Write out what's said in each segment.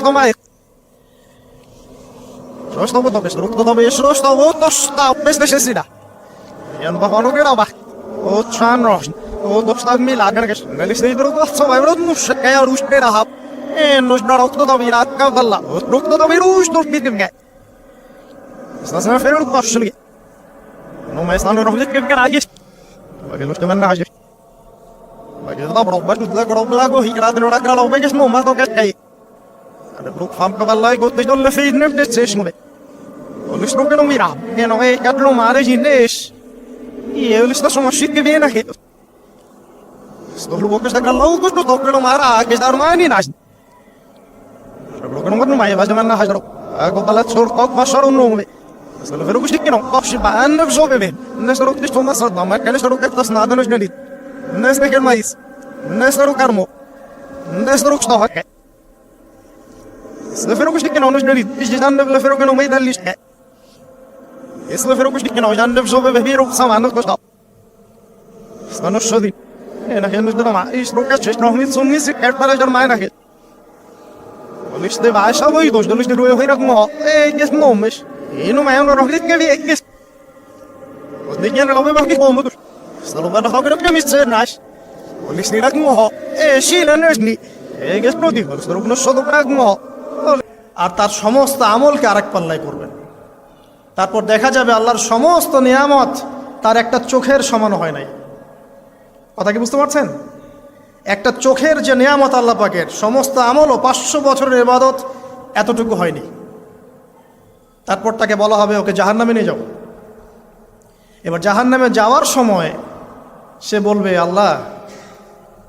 to mai Что бы то без рук, то без что, что вот то что без без сида. Я на бахану гера бах. Вот чан рош. Вот то что ми лагер геш. Мели сей друг то савай род ну шкая руш пера хап. Е, нужно рук то ви рат ка валла. Рук то ви руш то битим ге. Стасна феру башли. Ну мы стану рохлик ке гарагеш. Баге луште мен нажеш. Kita berobat dulu lah, kalau belagu hikra dulu lah, kalau bagus mau mah tuh kayak. Ada bro, faham ke bala ikut tuh dulu sih ini udah sih mulai. Oleh sebab itu mira, ya no eh kat rumah ada jenis. Iya, oleh sebab semua shit kebina gitu. Sebab lu bagus tak kalau bagus tuh kalau marah, kita rumah ini nas. Sebab lu kan rumah ya, pas zaman nahas Aku talat surtok masarun nunggu. Στα λεφερό που στήκαινο, πάψε πάνε, ψώπε με. Ναι, στο ρωτήσω μας ρωτάμε, καλές το ρωτήσω να δεν ως νελίτ. Ναι, στέκεν μαΐς. Δεν είναι ένα πρόβλημα. Δεν είναι ένα πρόβλημα. Δεν είναι ένα πρόβλημα. Δεν είναι ένα πρόβλημα. Δεν είναι ένα πρόβλημα. Δεν είναι ένα πρόβλημα. Δεν είναι ένα πρόβλημα. Eh, eh, আর তার সমস্ত আমলকে আরেক পাল্লায় করবেন। তারপর দেখা যাবে আল্লাহর সমস্ত নিয়ামত তার একটা চোখের সমান হয় নাই। কথা কি বুঝতে পারছেন? একটা চোখের যে নিয়ামত আল্লাহ পাকের, সমস্ত আমলও পাঁচশো বছরের ইবাদত এতটুকু হয়নি। তারপর তাকে বলা হবে, ওকে জাহার নামে নিয়ে যাও। এবার জাহার নামে যাওয়ার সময় সে বলবে, আল্লাহ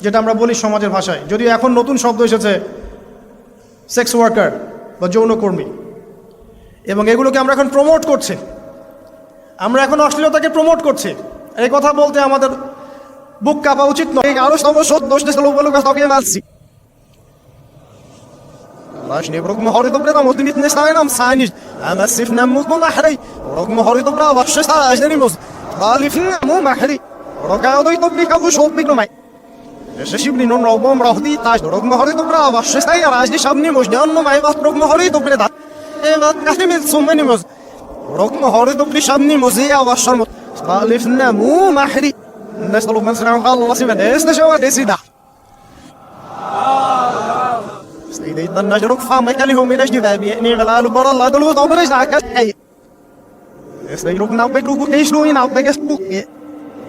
যেটা আমরা বলি সমাজের ভাষায়। যদিও এখন নতুন শব্দ এসেছে সেক্স ওয়ার্কার বা যৌনকর্মী এবং এগুলোকে আমরা এখন প্রমোট করছি। আমরা এখন অশ্লীলতাকে প্রমোট করছি। এই কথা বলতে আমাদের বুক কাঁপা উচিত নয়। আরও stać nie شبلي نون ربهم رفضي تاش دروغ مهري دبرا وش ساي راجلي شابني مش دان نو معي بات دروغ مهري دبري دات بات نحن من سومني مز دروغ مهري دبري شابني مزيا وشرم خالفنا مو محري الناس طلب من سنعم الله سيما ناس نشوى ديسي دا سيدي يطلنا جروك فاما كاليهم إلاش دفابي يعني غلال برا الله دلو طبرش دعك الحي سيدي روك نعبك روك نعبك روك نعبك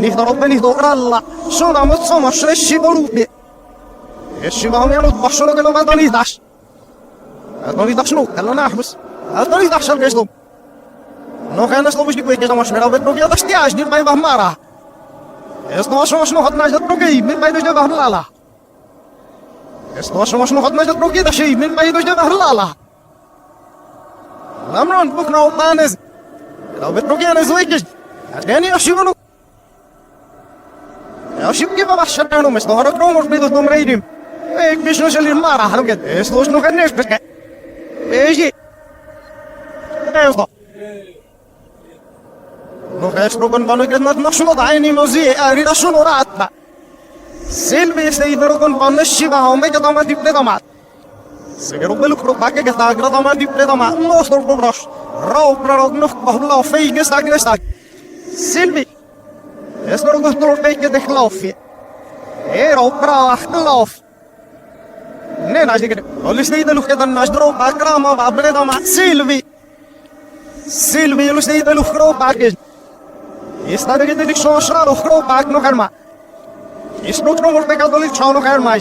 Ni zorop ni zoralla. Şuna mut so maşre şiboru be. E şiba mi anu başlo gelo va doni daş. Doni daş no kala na ahbus. Doni daş al geslo. No kaya slovo što koje samo šmera vet progi da stiaš nit mai vahmara. Es no što što hot naš da progi min mai dođe vahlala. Es no što što hot naš da progi da šej min mai dođe vahlala. Namron buk na otanes. Da vet progi شوف كيف بحشرنا لهم مصدورك لهم مش بيضهم رايدين ايك مش نوش اللي ما راح لهم قد إيش لوش نغنيش بس ايجي أيوه نغيش ركن بانو قد نطنق شنو ضعيني موزي اريد شنو راتنا سيلمي سيد ركن بانو الشبه ومجد ما دي بلي ضمات سيرو بالكرو باكي قد اقرا ما دي بلي ضمات نوصل ببرش رو برارو نفق بهلا فيجس اقرا سيلمي Es wordt nog door beetje de geloof je. Ero brava geloof. Nee, als ik het. Alles niet de lucht dan als droog bij krama, waar ben dan maar Sylvie. Sylvie, alles niet de lucht groot bij. Is dat ik het niet zo schraal of groot bij nog eenmaal. Is nog nog een beetje de lucht zo nog eenmaal.